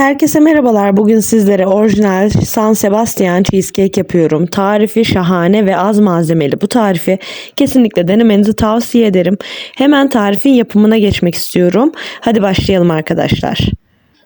Herkese merhabalar. Bugün sizlere orijinal San Sebastian cheesecake yapıyorum. Tarifi şahane ve az malzemeli. Bu tarifi kesinlikle denemenizi tavsiye ederim. Hemen tarifin yapımına geçmek istiyorum. Hadi başlayalım arkadaşlar.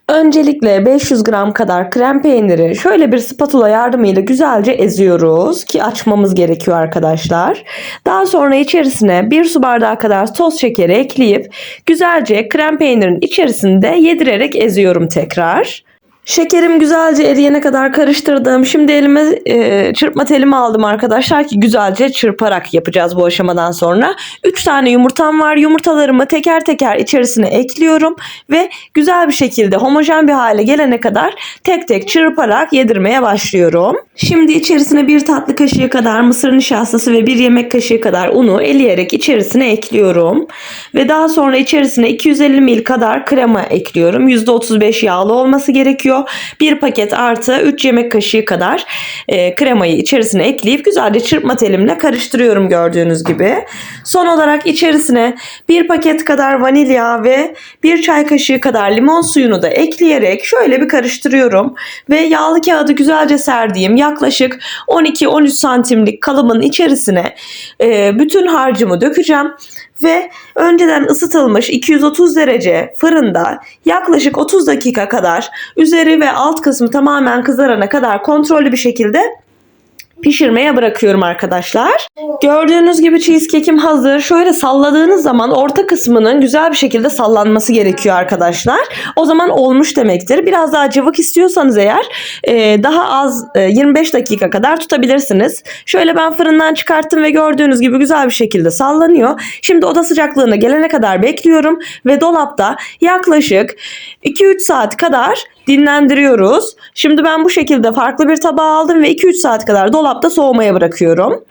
Öncelikle 500 gram kadar krem peyniri şöyle bir spatula yardımıyla güzelce eziyoruz ki açmamız gerekiyor arkadaşlar. Daha sonra içerisine 1 su bardağı kadar toz şekeri ekleyip güzelce krem peynirin içerisinde yedirerek eziyorum tekrar. Şekerim güzelce eriyene kadar karıştırdım. Şimdi elime e, çırpma telimi aldım arkadaşlar ki güzelce çırparak yapacağız bu aşamadan sonra. 3 tane yumurtam var. Yumurtalarımı teker teker içerisine ekliyorum ve güzel bir şekilde homojen bir hale gelene kadar tek tek çırparak yedirmeye başlıyorum. Şimdi içerisine bir tatlı kaşığı kadar mısır nişastası ve bir yemek kaşığı kadar unu eleyerek içerisine ekliyorum. Ve daha sonra içerisine 250 ml kadar krema ekliyorum. %35 yağlı olması gerekiyor. Bir paket artı 3 yemek kaşığı kadar e, kremayı içerisine ekleyip güzelce çırpma telimle karıştırıyorum gördüğünüz gibi. Son olarak içerisine bir paket kadar vanilya ve bir çay kaşığı kadar limon suyunu da ekleyerek şöyle bir karıştırıyorum. Ve yağlı kağıdı güzelce serdiğim yaklaşık 12-13 santimlik kalıbın içerisine e, bütün harcımı dökeceğim ve önceden ısıtılmış 230 derece fırında yaklaşık 30 dakika kadar üzeri ve alt kısmı tamamen kızarana kadar kontrollü bir şekilde pişirmeye bırakıyorum arkadaşlar. Gördüğünüz gibi cheesecake'im hazır. Şöyle salladığınız zaman orta kısmının güzel bir şekilde sallanması gerekiyor arkadaşlar. O zaman olmuş demektir. Biraz daha cıvık istiyorsanız eğer e, daha az e, 25 dakika kadar tutabilirsiniz. Şöyle ben fırından çıkarttım ve gördüğünüz gibi güzel bir şekilde sallanıyor. Şimdi oda sıcaklığına gelene kadar bekliyorum ve dolapta yaklaşık 2-3 saat kadar dinlendiriyoruz. Şimdi ben bu şekilde farklı bir tabağa aldım ve 2-3 saat kadar dolapta soğumaya bırakıyorum.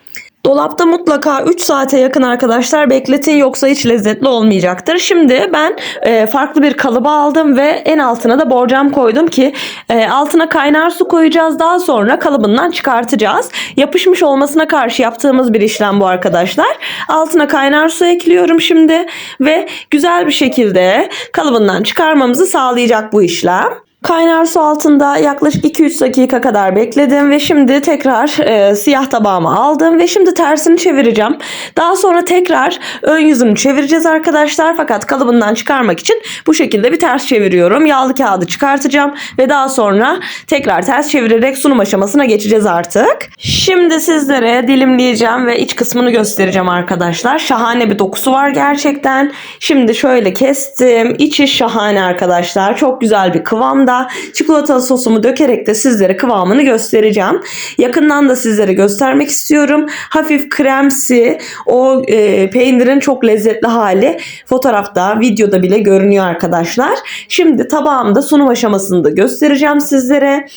Dolapta mutlaka 3 saate yakın arkadaşlar bekletin yoksa hiç lezzetli olmayacaktır. Şimdi ben e, farklı bir kalıba aldım ve en altına da borcam koydum ki e, altına kaynar su koyacağız. Daha sonra kalıbından çıkartacağız. Yapışmış olmasına karşı yaptığımız bir işlem bu arkadaşlar. Altına kaynar su ekliyorum şimdi ve güzel bir şekilde kalıbından çıkarmamızı sağlayacak bu işlem. Kaynar su altında yaklaşık 2-3 dakika kadar bekledim ve şimdi tekrar e, siyah tabağıma aldım ve şimdi tersini çevireceğim. Daha sonra tekrar ön yüzünü çevireceğiz arkadaşlar fakat kalıbından çıkarmak için bu şekilde bir ters çeviriyorum. Yağlı kağıdı çıkartacağım ve daha sonra tekrar ters çevirerek sunum aşamasına geçeceğiz artık. Şimdi sizlere dilimleyeceğim ve iç kısmını göstereceğim arkadaşlar. Şahane bir dokusu var gerçekten. Şimdi şöyle kestim. İçi şahane arkadaşlar. Çok güzel bir kıvamda da çikolatalı sosumu dökerek de sizlere kıvamını göstereceğim. Yakından da sizlere göstermek istiyorum. Hafif kremsi o e, peynirin çok lezzetli hali fotoğrafta, videoda bile görünüyor arkadaşlar. Şimdi tabağımda sunum aşamasını da göstereceğim sizlere.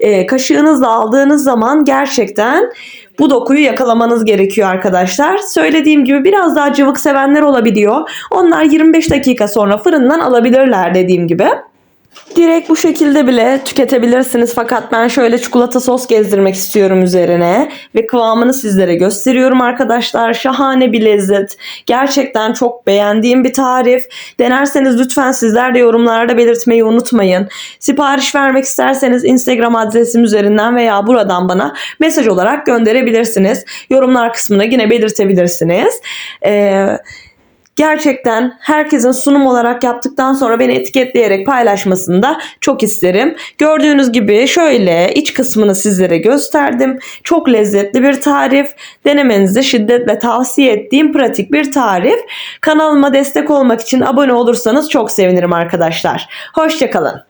E, kaşığınızla aldığınız zaman gerçekten bu dokuyu yakalamanız gerekiyor arkadaşlar. Söylediğim gibi biraz daha cıvık sevenler olabiliyor. Onlar 25 dakika sonra fırından alabilirler dediğim gibi. Direkt bu şekilde bile tüketebilirsiniz fakat ben şöyle çikolata sos gezdirmek istiyorum üzerine ve kıvamını sizlere gösteriyorum arkadaşlar. Şahane bir lezzet. Gerçekten çok beğendiğim bir tarif. Denerseniz lütfen sizler de yorumlarda belirtmeyi unutmayın. Sipariş vermek isterseniz Instagram adresim üzerinden veya buradan bana mesaj olarak gönderebilirsiniz. Yorumlar kısmına yine belirtebilirsiniz. Eee gerçekten herkesin sunum olarak yaptıktan sonra beni etiketleyerek paylaşmasını da çok isterim. Gördüğünüz gibi şöyle iç kısmını sizlere gösterdim. Çok lezzetli bir tarif. Denemenizi şiddetle tavsiye ettiğim pratik bir tarif. Kanalıma destek olmak için abone olursanız çok sevinirim arkadaşlar. Hoşçakalın.